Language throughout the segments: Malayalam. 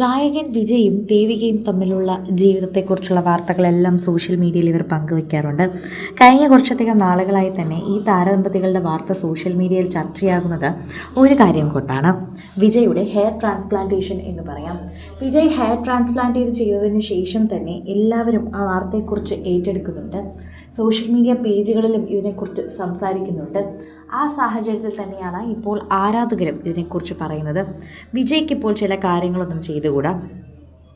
ഗായകൻ വിജയും ദേവികയും തമ്മിലുള്ള ജീവിതത്തെക്കുറിച്ചുള്ള വാർത്തകളെല്ലാം സോഷ്യൽ മീഡിയയിൽ ഇവർ പങ്കുവയ്ക്കാറുണ്ട് കഴിഞ്ഞ കുറച്ചധികം നാളുകളായി തന്നെ ഈ താരദമ്പതികളുടെ വാർത്ത സോഷ്യൽ മീഡിയയിൽ ചർച്ചയാകുന്നത് ഒരു കാര്യം കൊണ്ടാണ്. വിജയുടെ ഹെയർ ട്രാൻസ്പ്ലാന്റേഷൻ എന്ന് പറയാം. വിജയ് ഹെയർ ട്രാൻസ്പ്ലാന്റ് ചെയ്ത് ചെയ്തതിന് ശേഷം തന്നെ എല്ലാവരും ആ വാർത്തയെക്കുറിച്ച് ഏറ്റെടുക്കുന്നുണ്ട്. സോഷ്യൽ മീഡിയ പേജുകളിലും ഇതിനെക്കുറിച്ച് സംസാരിക്കുന്നുണ്ട്. ആ സാഹചര്യത്തിൽ തന്നെയാണ് ഇപ്പോൾ ആരാധകരും ഇതിനെക്കുറിച്ച് പറയുന്നത്. വിജയ്ക്ക് ഇപ്പോൾ ചില കാര്യങ്ങളൊന്നും ചെയ്തുകൂടാ?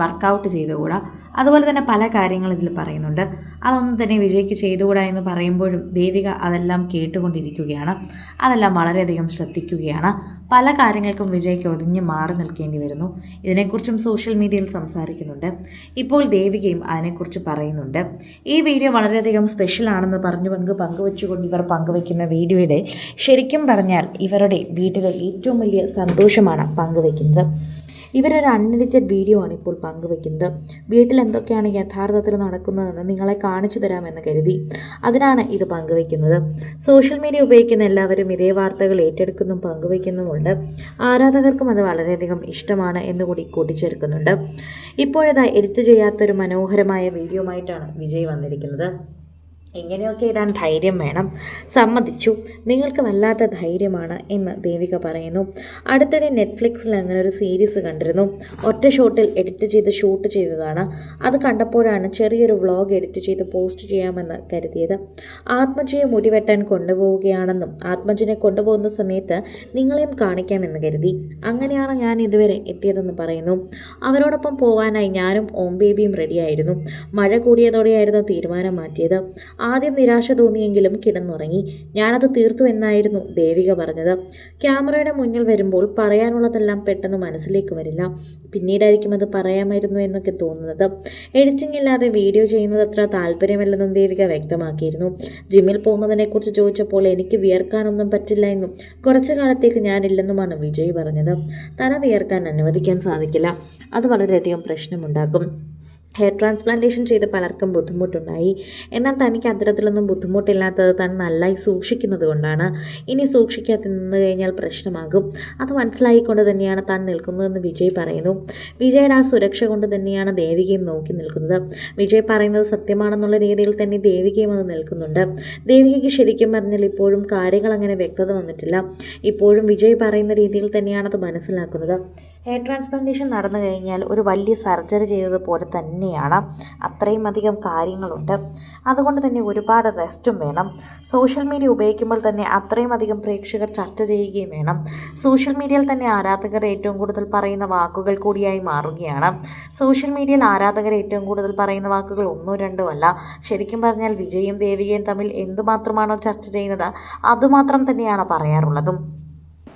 വർക്കൗട്ട് ചെയ്തുകൂടാ? അതുപോലെ തന്നെ പല കാര്യങ്ങളും ഇതിൽ പറയുന്നുണ്ട്. അതൊന്നും തന്നെ വിജയ്ക്ക് ചെയ്തുകൂടാ എന്ന് പറയുമ്പോഴും ദേവിക അതെല്ലാം കേട്ടുകൊണ്ടിരിക്കുകയാണ്. അതെല്ലാം വളരെയധികം ശ്രദ്ധിക്കുകയാണ്. പല കാര്യങ്ങൾക്കും വിജയ്ക്ക് ഒതുങ്ങി മാറി നിൽക്കേണ്ടി വരുന്നു. ഇതിനെക്കുറിച്ചും സോഷ്യൽ മീഡിയയിൽ സംസാരിക്കുന്നുണ്ട്. ഇപ്പോൾ ദേവികയും അതിനെക്കുറിച്ച് പറയുന്നുണ്ട്. ഈ വീഡിയോ വളരെയധികം സ്പെഷ്യലാണെന്ന് പറഞ്ഞു പങ്ക് പങ്കുവെച്ചുകൊണ്ട് ഇവർ പങ്കുവെക്കുന്ന വീഡിയോയുടെ ശരിക്കും പറഞ്ഞാൽ ഇവരുടെ വീട്ടിലെ ഏറ്റവും വലിയ സന്തോഷമാണ് പങ്കുവെക്കുന്നത്. ഇവരൊരു അൺഎഡിറ്റഡ് വീഡിയോ ആണ് ഇപ്പോൾ പങ്കുവെക്കുന്നത്. വീട്ടിൽ എന്തൊക്കെയാണ് യഥാർത്ഥത്തിൽ നടക്കുന്നതെന്ന് നിങ്ങളെ കാണിച്ചു തരാമെന്ന് കരുതി അതിനാണ് ഇത് പങ്കുവെക്കുന്നത്. സോഷ്യൽ മീഡിയ ഉപയോഗിക്കുന്ന എല്ലാവരും ഇതേ വാർത്തകൾ ഏറ്റെടുക്കുന്നതും പങ്കുവെക്കുന്നുമുണ്ട്. ആരാധകർക്കും അത് വളരെയധികം ഇഷ്ടമാണ് എന്നുകൂടി കൂട്ടിച്ചേർക്കുന്നുണ്ട്. ഇപ്പോഴിതാ എഡിറ്റ് ചെയ്യാത്തൊരു മനോഹരമായ വീഡിയോ ആയിട്ടാണ് വിജയ് വന്നിരിക്കുന്നത്. ഇങ്ങനെയൊക്കെ ഇടാൻ ധൈര്യം വേണം. സമ്മതിച്ചു. നിങ്ങൾക്ക് വല്ലാത്ത ധൈര്യമാണ് എന്ന് ദേവിക പറയുന്നു. അടുത്തിടെ നെറ്റ്ഫ്ലിക്സിൽ അങ്ങനെ ഒരു സീരീസ് കണ്ടിരുന്നു. ഒറ്റ ഷോട്ടിൽ എഡിറ്റ് ചെയ്ത് ഷൂട്ട് ചെയ്തതാണ്. അത് കണ്ടപ്പോഴാണ് ചെറിയൊരു വ്ളോഗ് എഡിറ്റ് ചെയ്ത് പോസ്റ്റ് ചെയ്യാമെന്ന് കരുതിയത്. ആത്മജയെ മുടിവെട്ടാൻ കൊണ്ടുപോവുകയാണെന്നും ആത്മജിനെ കൊണ്ടുപോകുന്ന സമയത്ത് നിങ്ങളെയും കാണിക്കാമെന്ന് കരുതി. അങ്ങനെയാണ് ഞാൻ ഇതുവരെ എത്തിയതെന്ന് പറയുന്നു. അവരോടൊപ്പം പോകാനായി ഞാനും ഓം ബേബിയും റെഡിയായിരുന്നു മഴ കൂടിയതോടെയായിരുന്നു തീരുമാനം മാറ്റിയത്. ആദ്യം നിരാശ തോന്നിയെങ്കിലും കിടന്നുറങ്ങി. ഞാനത് തീർത്തു എന്നായിരുന്നു ദേവിക പറഞ്ഞത്. ക്യാമറയുടെ മുന്നിൽ വരുമ്പോൾ പറയാനുള്ളതെല്ലാം പെട്ടെന്ന് മനസ്സിലേക്ക് വരില്ല. പിന്നീടായിരിക്കും അത് പറയാമായിരുന്നു എന്നൊക്കെ തോന്നുന്നത്. എഡിറ്റിംഗ് ഇല്ലാതെ വീഡിയോ ചെയ്യുന്നത് അത്ര താല്പര്യമല്ലെന്നും ദേവിക വ്യക്തമാക്കിയിരുന്നു. ജിമ്മിൽ പോകുന്നതിനെക്കുറിച്ച് ചോദിച്ചപ്പോൾ എനിക്ക് വിയർക്കാനൊന്നും പറ്റില്ല എന്നും കുറച്ചു കാലത്തേക്ക് ഞാനില്ലെന്നുമാണ് വിജയ് പറഞ്ഞത്. തല വിയർക്കാൻ അനുവദിക്കാൻ സാധിക്കില്ല. അത് വളരെയധികം പ്രശ്നമുണ്ടാക്കും. ഹെയർ ട്രാൻസ്പ്ലാന്റേഷൻ ചെയ്ത് പലർക്കും ബുദ്ധിമുട്ടുണ്ടായി. എന്നാൽ തനിക്ക് അത്തരത്തിലൊന്നും ബുദ്ധിമുട്ടില്ലാത്തത് താൻ നന്നായി സൂക്ഷിക്കുന്നത് കൊണ്ടാണ്. ഇനി സൂക്ഷിക്കാതെ നിന്ന് കഴിഞ്ഞാൽ പ്രശ്നമാകും. അത് മനസ്സിലായിക്കൊണ്ട് തന്നെയാണ് താൻ നിൽക്കുന്നതെന്ന് വിജയ് പറയുന്നു. വിജയുടെ ആ സുരക്ഷ കൊണ്ട് തന്നെയാണ് ദേവികയും നോക്കി നിൽക്കുന്നത്. വിജയ് പറയുന്നത് സത്യമാണെന്നുള്ള രീതിയിൽ തന്നെ ദേവികയും അത് നിൽക്കുന്നുണ്ട്. ദേവികയ്ക്ക് ശരിക്കും പറഞ്ഞാൽ ഇപ്പോഴും കാര്യങ്ങൾ അങ്ങനെ വ്യക്തത വന്നിട്ടില്ല. ഇപ്പോഴും വിജയ് പറയുന്ന രീതിയിൽ തന്നെയാണ് അത് മനസ്സിലാക്കുന്നത്. ഹെയർ ട്രാൻസ്പ്ലാന്റേഷൻ നടന്നു കഴിഞ്ഞാൽ ഒരു വലിയ സർജറി ചെയ്തതുപോലെ തന്നെയാണ്. അത്രയും അധികം കാര്യങ്ങളുണ്ട്. അതുകൊണ്ട് തന്നെ ഒരുപാട് റെസ്റ്റും വേണം. സോഷ്യൽ മീഡിയ ഉപയോഗിക്കുമ്പോൾ തന്നെ അത്രയും അധികം പ്രേക്ഷകർ ചർച്ച ചെയ്യുകയും വേണം. സോഷ്യൽ മീഡിയയിൽ തന്നെ ആരാധകർ ഏറ്റവും കൂടുതൽ പറയുന്ന വാക്കുകൾ കൂടിയായി മാറുകയാണ്. സോഷ്യൽ മീഡിയയിൽ ആരാധകർ ഏറ്റവും കൂടുതൽ പറയുന്ന വാക്കുകൾ ഒന്നോ രണ്ടോ അല്ല. ശരിക്കും പറഞ്ഞാൽ വിജയും ദേവികയും തമ്മിൽ എന്തുമാത്രമാണോ ചർച്ച ചെയ്യുന്നത് അതുമാത്രം തന്നെയാണ് പറയാറുള്ളതും.